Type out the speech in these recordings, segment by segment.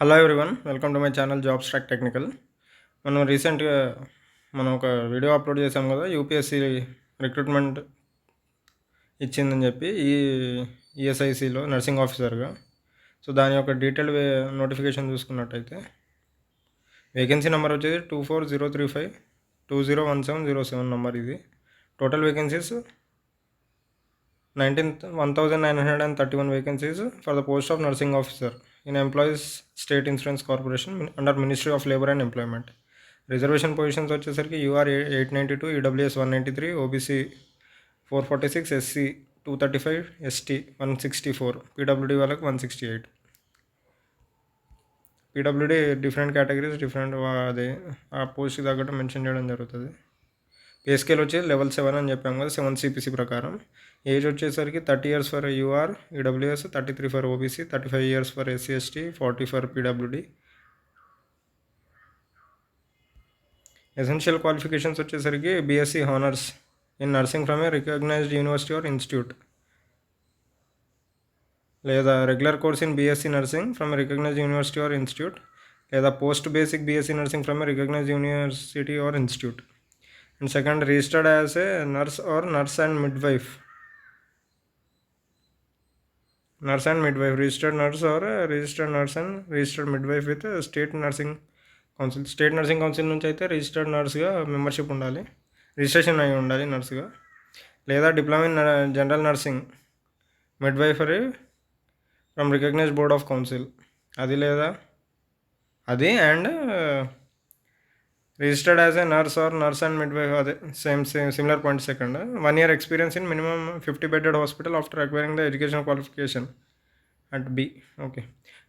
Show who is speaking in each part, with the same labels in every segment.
Speaker 1: Hello everyone welcome to my channel job track technical మనం రీసెంట్గా మనం ఒక వీడియో అప్లోడ్ చేసాం కదా యూపీఎస్సీ రిక్రూట్మెంట్ ఇచ్చిందని చెప్పి ఈ ఈఎస్ఐసిలో నర్సింగ్ ఆఫీసర్గా సో దాని యొక్క డీటెయిల్ నోటిఫికేషన్ చూసుకున్నట్టయితే వేకెన్సీ నెంబర్ వచ్చేది two four zero three five two zero one seven zero seven number ఇది. Total vacancies nineteen one thousand nine hundred and thirty one vacancies for the post of nursing officer in employees state insurance corporation under ministry of labour and employment. Reservation positions వచ్చేసరికి UR eight ninety two EWS one ninety three OBC four forty six SC two thirty five ST one sixty four PWD వాళ్ళకి one sixty eight. PWD different categories different అదే ఆ పోస్ట్కి తగ్గట్టు mention చేయడం జరుగుతుంది. Pay scale వచ్చి level seven అని చెప్పాం కదా సెవెన్ సిపిసి ప్రకారం ఏజ్ వచ్చేసరికి thirty years for UR EWS thirty three for OBC thirty five years for SC ST forty for PWD essential qualifications వచ్చేసరికి BSc honours in nursing from a recognised university or institute లేదా regular course in BSc nursing from recognise university or institute లేదా post basic BSc nursing from recognise university or institute and second registered as a nurse or nurse and midwife nurse and midwife registered nurse or registered nurse and registered midwife with state nursing council state nursing council నుంచి అయితే registered నర్స్గా membership ఉండాలి. Registration అయి ఉండాలి నర్స్గా లేదా diploma in general nursing midwifery from recognise board of council అది లేదా? అది and registered as a nurse or nurse and midwife అదే same same similar point second one year experience in minimum fifty bedded hospital after acquiring the education qualification at B okay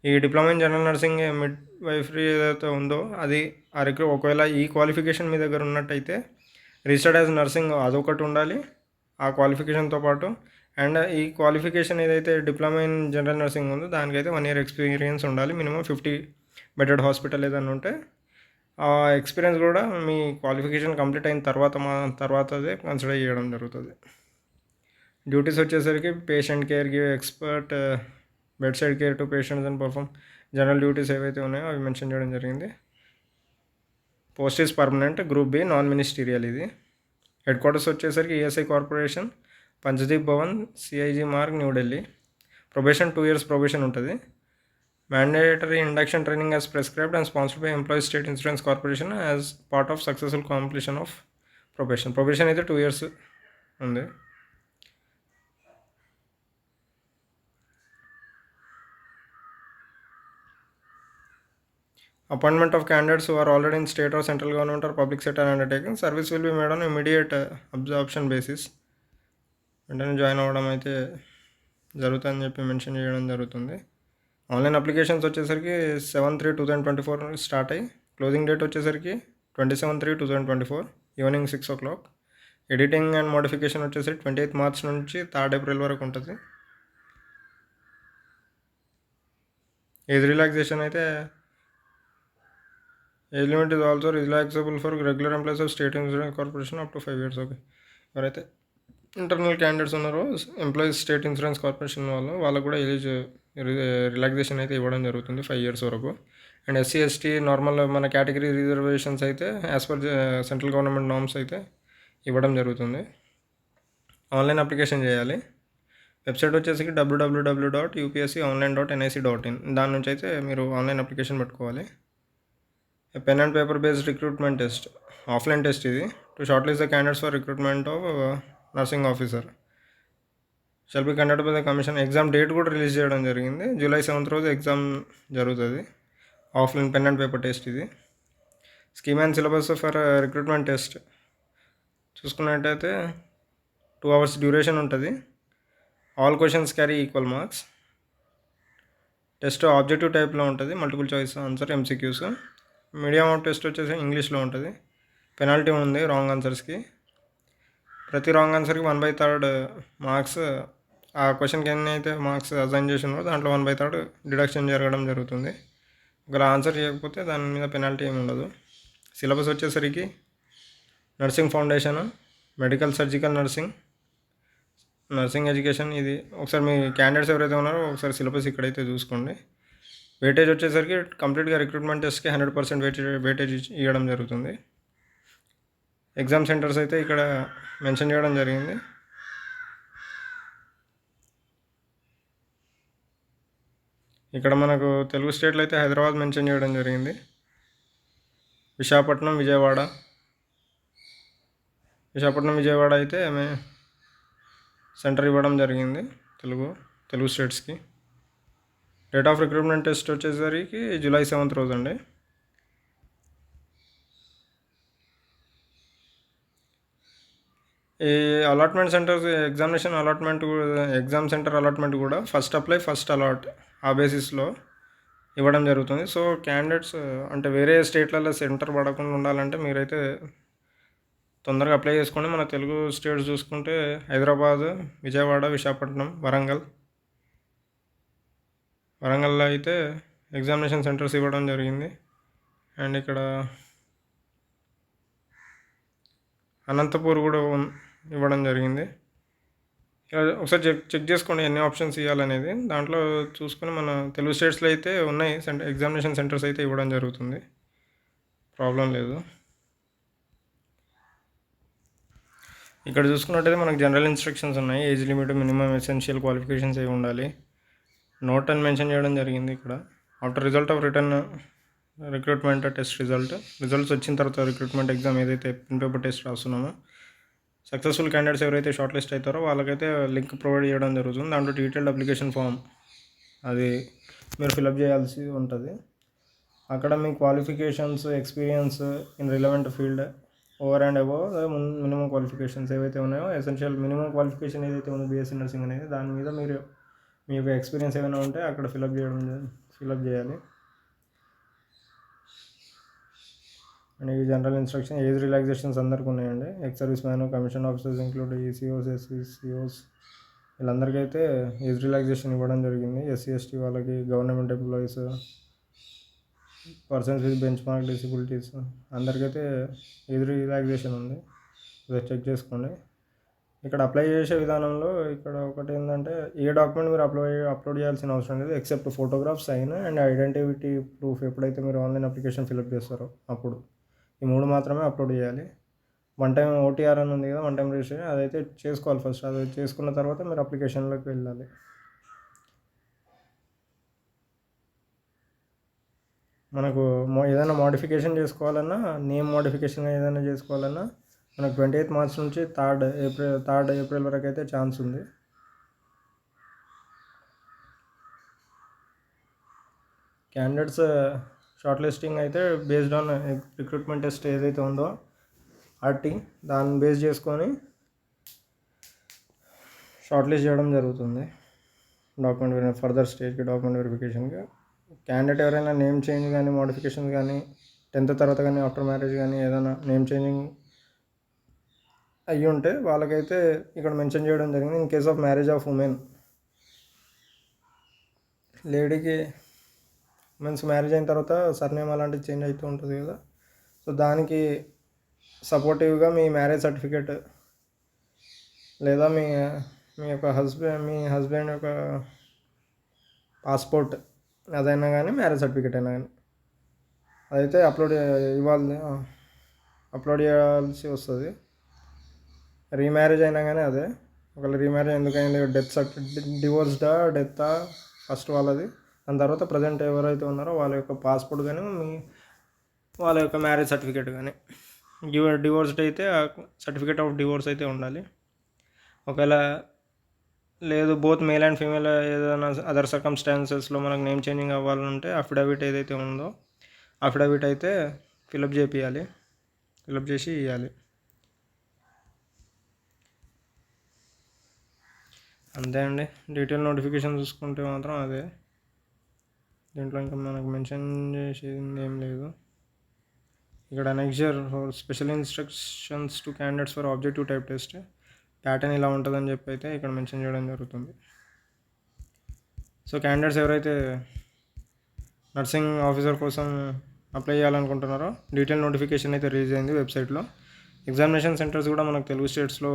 Speaker 1: ఈ diploma in general nursing midwifery ఏదైతే ఉందో అది ఆ రిక్రూ ఒకవేళ ఈ qualification మీ దగ్గర ఉన్నట్టయితే రిజిస్టర్డ్ యాజ్ నర్సింగ్ అదొకటి ఉండాలి. ఆ క్వాలిఫికేషన్తో పాటు అండ్ ఈ క్వాలిఫికేషన్ ఏదైతే డిప్లొమా ఇన్ జనరల్ నర్సింగ్ ఉందో దానికైతే వన్ ఇయర్ ఎక్స్పీరియన్స్ ఉండాలి. మినిమం ఫిఫ్టీ బెడెడ్ హాస్పిటల్ ఏదైనా ఉంటే ఆ ఎక్స్పీరియన్స్ కూడా మీ క్వాలిఫికేషన్ కంప్లీట్ అయిన తర్వాత మా తర్వాతదే కన్సిడర్ చేయడం జరుగుతుంది. డ్యూటీస్ వచ్చేసరికి patient care expert bed side care to patients and perform general duties ఏవైతే ఉన్నాయో అవి మెన్షన్ చేయడం జరిగింది. Post is permanent group B non ministerial ఇది హెడ్ క్వార్టర్స్ వచ్చేసరికి ESI corporation Panchdeep Bhavan CIG Marg New Delhi probation two years probation ఉంటుంది. Mandatory induction training as prescribed and sponsored by employees state insurance corporation as part of successful completion of probation probation అయితే two years ఉంది appointment of candidates who are already in state or central government or public sector undertaking service will be made on immediate uh, absorption basis వెంటనే join అవ్వడం అయితే జరుగుతుందని చెప్పి mention చేయడం జరుగుతుంది online applications వచ్చేసరికి seven three two thousand twenty four start అయ్యి closing date వచ్చేసరికి twenty seven three two thousand twenty four evening six o'clock. Editing and modification వచ్చేసి ట్వంటీ ఎయిత్ మార్చ్ నుంచి థర్డ్ ఏప్రిల్ వరకు ఉంటుంది. ఏజ్ రిలాక్సేషన్ అయితే age limit is also relaxable for regular employees of state insurance corporation up to five years. Okay. ఎవరైతే internal candidates ఉన్నారో employees state insurance corporation వాళ్ళు వాళ్ళకు కూడా ఏజ్ రిలాక్సేషన్ అయితే ఇవ్వడం జరుగుతుంది ఫైవ్ ఇయర్స్ వరకు. అండ్ ఎస్సీ ఎస్టీ నార్మల్ మన కేటగిరీ రిజర్వేషన్స్ అయితే as per central government norms అయితే ఇవ్వడం జరుగుతుంది. ఆన్లైన్ అప్లికేషన్ చేయాలి. వెబ్సైట్ వచ్చేసి WWW dot UPSC online dot NIC dot in దాని నుంచి అయితే మీరు ఆన్లైన్ అప్లికేషన్ పెట్టుకోవాలి. Pen and paper based recruitment test offline test ఇది. To shortlist the candidates for recruitment of nursing officer shall be conduct by the commission exam date కూడా release చేయడం జరిగింది. July seventh రోజు ఎగ్జామ్ జరుగుతుంది. Offline pen and paper test ఇది. Scheme and syllabus for recruitment test చూసుకున్నట్టయితే two hours duration ఉంటుంది. All questions carry equal marks test objective టైప్లో ఉంటుంది. Multiple choice answer MCQs medium of test వచ్చేసి ఇంగ్లీష్లో ఉంటుంది. పెనాల్టీ ఉంది రాంగ్ ఆన్సర్స్కి ప్రతి రాంగ్ ఆన్సర్కి వన్ బై థర్డ్ మార్క్స్ ఆ క్వశ్చన్కి ఎన్ని అయితే మార్క్స్ అసైన్ చేసినారో దాంట్లో వన్ బై థర్డ్ డిడక్షన్ జరగడం జరుగుతుంది. ఒకవేళ ఆన్సర్ చేయకపోతే దాని మీద పెనాల్టీ ఏమి ఉండదు. సిలబస్ వచ్చేసరికి nursing foundation medical surgical nursing nursing education ఇది. ఒకసారి మీ క్యాండిడేట్స్ ఎవరైతే ఉన్నారో ఒకసారి సిలబస్ ఇక్కడైతే చూసుకోండి. వెయిటేజ్ వచ్చేసరికి కంప్లీట్గా రిక్రూట్మెంట్ టెస్ట్కి హండ్రెడ్ పర్సెంట్ వెయిటేజ్ వెయిటేజ్ ఇవ్వడం జరుగుతుంది. ఎగ్జామ్ సెంటర్స్ అయితే ఇక్కడ మెన్షన్ చేయడం జరిగింది. ఇక్కడ మనకు తెలుగు స్టేట్లో అయితే హైదరాబాద్ మెన్షన్ చేయడం జరిగింది. విశాఖపట్నం విజయవాడ. విశాఖపట్నం విజయవాడ అయితే మే సెంటర్ ఇవ్వడం జరిగింది తెలుగు తెలుగు స్టేట్స్కి. డేట్ ఆఫ్ రిక్రూట్మెంట్ టెస్ట్ వచ్చేసరికి జూలై సెవెంత్ రోజు అండి ఈ allotment centres examination allotment exam centre allotment కూడా ఫస్ట్ అప్లై ఫస్ట్ అలాట్. ఆ బేసిస్లో ఇవ్వడం జరుగుతుంది. సో క్యాండిడేట్స్ అంటే వేరే స్టేట్లలో సెంటర్ పడకుండా ఉండాలంటే మీరైతే తొందరగా అప్లై చేసుకోండి. మన తెలుగు స్టేట్స్ చూసుకుంటే హైదరాబాద్ విజయవాడ విశాఖపట్నం వరంగల్. వరంగల్లో అయితే ఎగ్జామినేషన్ సెంటర్స్ ఇవ్వడం జరిగింది. అండ్ ఇక్కడ అనంతపూర్ కూడా ఇవ్వడం జరిగింది. ఒకసారి చెక్ చెక్ చేసుకోండి ఎన్ని ఆప్షన్స్ ఇవ్వాలనేది. దాంట్లో చూసుకొని మన తెలుగు స్టేట్స్లో అయితే ఉన్నాయి. సెంటర్ ఎగ్జామినేషన్ సెంటర్స్ అయితే ఇవ్వడం జరుగుతుంది. ప్రాబ్లం లేదు. ఇక్కడ చూసుకున్నట్టయితే మనకు జనరల్ ఇన్స్ట్రక్షన్స్ ఉన్నాయి. Age limit minimum essential qualifications ఏవి ఉండాలి. నోట్ అని మెన్షన్ చేయడం జరిగింది ఇక్కడ. After result of return recruitment test result. Results వచ్చిన తర్వాత రిక్రూట్మెంట్ ఎగ్జామ్ ఏదైతే పిన్ పేపర్ టెస్ట్ రాస్తున్నామో సక్సెస్ఫుల్ క్యాండిడేట్స్ ఎవరైతే షార్ట్ లిస్ట్ అవుతారో వాళ్ళకైతే లింక్ ప్రొవైడ్ చేయడం జరుగుతుంది. దాంట్లో డీటెయిల్డ్ అప్లికేషన్ ఫామ్ అది మీరు ఫిలప్ చేయాల్సి ఉంటుంది. అక్కడ మీ qualifications experience in relevant field over and above minimum qualifications ఏవైతే ఉన్నాయో ఎసెన్షియల్ మినిమం క్వాలిఫికేషన్ ఏదైతే ఉందో బీఎస్సీ నర్సింగ్ అనేది దాని మీద మీరు మీ యొక్క ఎక్స్పీరియన్స్ ఏమైనా ఉంటే అక్కడ ఫిలప్ చేయడం ఫిలప్ చేయాలి. అండ్ ఈ జనరల్ ఇన్స్ట్రక్షన్ ఏజ్ రిలాక్సేషన్స్ అందరికీ ఉన్నాయండి. Ex service man commission officers include ECOs ఎస్సీసీఓస్ COs వీళ్ళందరికీ ఏజ్ రిలాక్సేషన్ ఇవ్వడం జరిగింది. ఎస్సీ ఎస్టీ వాళ్ళకి government employees persons with benchmark disabilities అందరికైతే age relaxation ఉంది. ఇది చెక్ చేసుకోండి. ఇక్కడ అప్లై చేసే విధానంలో ఇక్కడ ఒకటి ఏంటంటే ఏ డాక్యుమెంట్ మీరు అప్లై అప్లోడ్ చేయాల్సిన అవసరం లేదు except photograph sign and identity proof ఎప్పుడైతే మీరు ఆన్లైన్ అప్లికేషన్ ఫిల్అప్ చేస్తారో అప్పుడు. ఈ మూడు మాత్రమే అప్లోడ్ చేయాలి. వన్ టైం ఓటీఆర్ అని ఉంది కదా వన్ టైం రిజిస్ట్రేషన్ అదైతే చేసుకోవాలి ఫస్ట్. అది చేసుకున్న తర్వాత మీరు అప్లికేషన్లోకి వెళ్ళాలి. మనకు ఏదైనా మోడిఫికేషన్ చేసుకోవాలన్నా నేమ్ మోడిఫికేషన్ ఏదైనా చేసుకోవాలన్నా మనకు ట్వంటీ ఎయిత్ మార్చ్ నుంచి థర్డ్ ఏప్రిల్ థర్డ్ ఏప్రిల్ వరకు అయితే ఛాన్స్ ఉంది. క్యాండిడేట్స్ షార్ట్ లిస్టింగ్ అయితే బేస్డ్ ఆన్ రిక్రూట్మెంట్ టెస్ట్ ఏదైతే ఉందో ఆర్టీ దాన్ని బేస్ చేసుకొని షార్ట్ లిస్ట్ చేయడం జరుగుతుంది. డాక్యుమెంట్ ఫర్దర్ స్టేజ్కి డాక్యుమెంట్ వెరిఫికేషన్కి. క్యాండిడేట్ ఎవరైనా నేమ్ చేంజ్ కానీ మోడిఫికేషన్ కానీ టెన్త్ తర్వాత కానీ ఆఫ్టర్ మ్యారేజ్ కానీ ఏదైనా నేమ్ చేంజింగ్ అయ్యి ఉంటే వాళ్ళకైతే ఇక్కడ మెన్షన్ చేయడం జరిగింది. In case of marriage of women లేడీకి మంచి మ్యారేజ్ అయిన తర్వాత సర్నేమ్ అలాంటివి చేంజ్ అవుతూ ఉంటుంది కదా. సో దానికి సపోర్టివ్గా మీ మ్యారేజ్ సర్టిఫికేట్ లేదా మీ మీ యొక్క హస్బెండ్ మీ హస్బెండ్ యొక్క పాస్పోర్ట్ అదైనా కానీ మ్యారేజ్ సర్టిఫికేట్ అయినా కానీ అదైతే అప్లోడ్ ఇవ్వాలి అప్లోడ్ చేయాల్సి వస్తుంది. రీమ్యారేజ్ అయినా కానీ అదే. ఒకవేళ రీమ్యారేజ్ ఎందుకైంది? డెత్ సర్టి డివోర్స్డా డెత్తా ఫస్ట్ వాళ్ళది. దాని తర్వాత ప్రజెంట్ ఎవరైతే ఉన్నారో వాళ్ళ యొక్క పాస్పోర్ట్ కానీ మీ వాళ్ళ యొక్క మ్యారేజ్ సర్టిఫికేట్ కానీ డివో డివోర్స్డ్ అయితే సర్టిఫికేట్ ఆఫ్ డివోర్స్ అయితే ఉండాలి. ఒకవేళ లేదు బోత్ మేల్ అండ్ ఫీమేల్ ఏదైనా అదర్ సర్కమ్స్టాన్సెస్లో మనకు నేమ్ చేంజింగ్ అవ్వాలంటే అఫిడవిట్ ఏదైతే ఉందో అఫిడవిట్ అయితే ఫిలప్ చేపియాలి ఫిలప్ చేసి ఇవ్వాలి అంతే అండి. డీటెయిల్ నోటిఫికేషన్ చూసుకుంటే మాత్రం అదే. దీంట్లో ఇంకా మనకు మెన్షన్ చేసేది ఏం లేదు. ఇక్కడ next year special instructions to candidates for objective type test pattern ఇలా ఉంటుందని చెప్పి అయితే ఇక్కడ మెన్షన్ చేయడం జరుగుతుంది. సో క్యాండిడేట్స్ ఎవరైతే నర్సింగ్ ఆఫీసర్ కోసం అప్లై చేయాలనుకుంటున్నారో డీటెయిల్ నోటిఫికేషన్ అయితే రిలీజ్ అయింది వెబ్సైట్లో ఎగ్జామినేషన్ సెంటర్స్ కూడా మనకు తెలుగు స్టేట్స్లో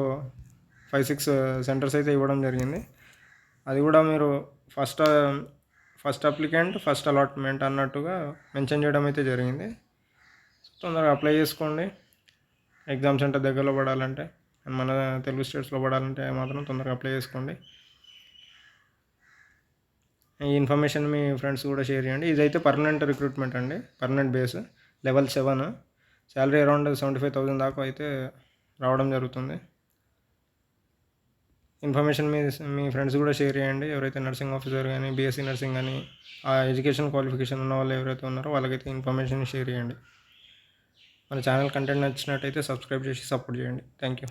Speaker 1: ఫైవ్ సిక్స్ సెంటర్స్ అయితే ఇవ్వడం జరిగింది. అది కూడా మీరు first first applicant first allotment అన్నట్టుగా మెన్షన్ చేయడం అయితే జరిగింది. సో తొందరగా అప్లై చేసుకోండి. ఎగ్జామ్ సెంటర్ దగ్గరలో పడాలంటే మన తెలుగు స్టేట్స్లో పడాలంటే మాత్రం తొందరగా అప్లై చేసుకోండి. ఈ ఇన్ఫర్మేషన్ మీ ఫ్రెండ్స్ కూడా షేర్ చేయండి. ఇదైతే పర్మనెంట్ రిక్రూట్మెంట్ అండి. Permanent base. Level seven. Salary around seventy five thousand దాకా అయితే రావడం జరుగుతుంది. ఇన్ఫర్మేషన్ మీ మీ ఫ్రెండ్స్ కూడా షేర్ చేయండి. ఎవరైతే నర్సింగ్ ఆఫీసర్ కానీ బీఎస్సీ నర్సింగ్ కానీ ఆ ఎడ్యుకేషన్ క్వాలిఫికేషన్ ఉన్న వాళ్ళు ఎవరైతే ఉన్నారో వాళ్ళకైతే ఇన్ఫర్మేషన్ షేర్ చేయండి. మన ఛానల్ కంటెంట్ నచ్చినట్టయితే సబ్స్క్రైబ్ చేసి సపోర్ట్ చేయండి. Thank you.